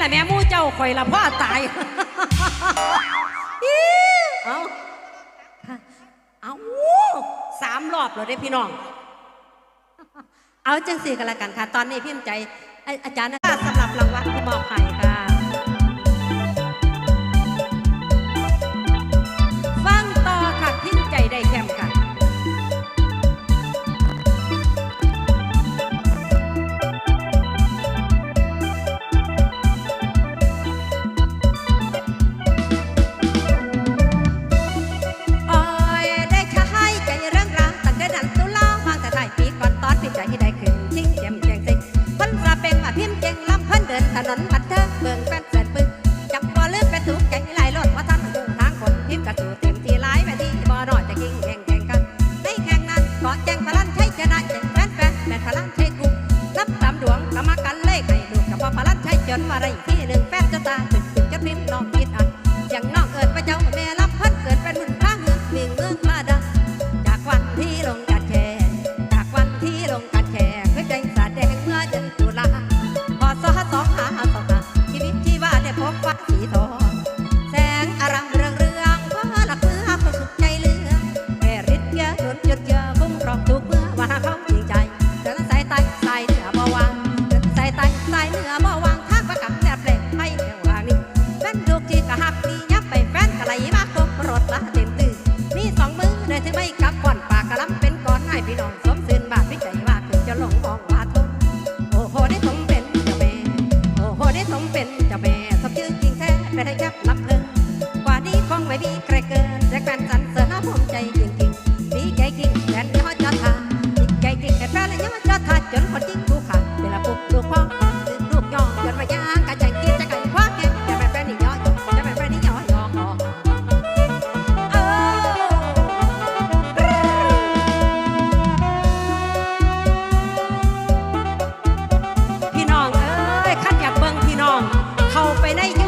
ละแม่หมู่เจ้าข่อยละพ่อตายอิ๊วเอาค่ะเอาสามรอบเลยเด้พี่น้อง เอาจังสี่กันละกันค่ะ ตอนนี้พิมพ์ใจไอ้อาจารย์นะคะสำหรับรางวัลที่มอบให้ค่ะ ใจได้ขึ้นยิ่งเจียมแจียงซิงคนรลาเป็งมาพิมพ์เจงลำพันเดินถนนบัดเธอเบิ่งแฟนเสิร์ปึกจับบอลเลืมไปถูกใไหลายรถว่าทำานกุ้งทางคนพิมพ์กระสูเต็มที่หลายแม่ที่บ่น้อยจะกิ่งแข่งแข่งกันไม่แข่งนั้นเกาแจงพลันใช้ชนะแจ็งแฟนแฟนแม่พลันใช้กุ้งรับตามดวงกรรมการเลขให้ลูกับพ่อพลันใช้จนมาไรที่หนึ่งแฟนจะตาตึดตึกจะพิมพ์น้องคิดอะอย่างน้องเอิดพระเจ้าแม่ ในถือไม่กับก่อนปากกระลำเป็นก่อนให้พี่น้องสมซื่นบาดวิจัยว่าคือจะหลงมองว่าทุกโอ้โหได้สมเป็นเจ้าแม่โอ้โหได้สมเป็นเจ้าแม่สมชื่อจริงแท้ไปได้ยับรับเพลินกว่านี้คงไม่มีใครเกินจต่การสันเสริญนาผมใจจริงจริงมีใจจริงแต่เขนยอดจะทาอีกใจจริงแต่แปลและยอดจะทาจนคนจริงดูขาดเป็นละปุกดูพ่อลูกยองจนมายางกระจังกินจะก buena y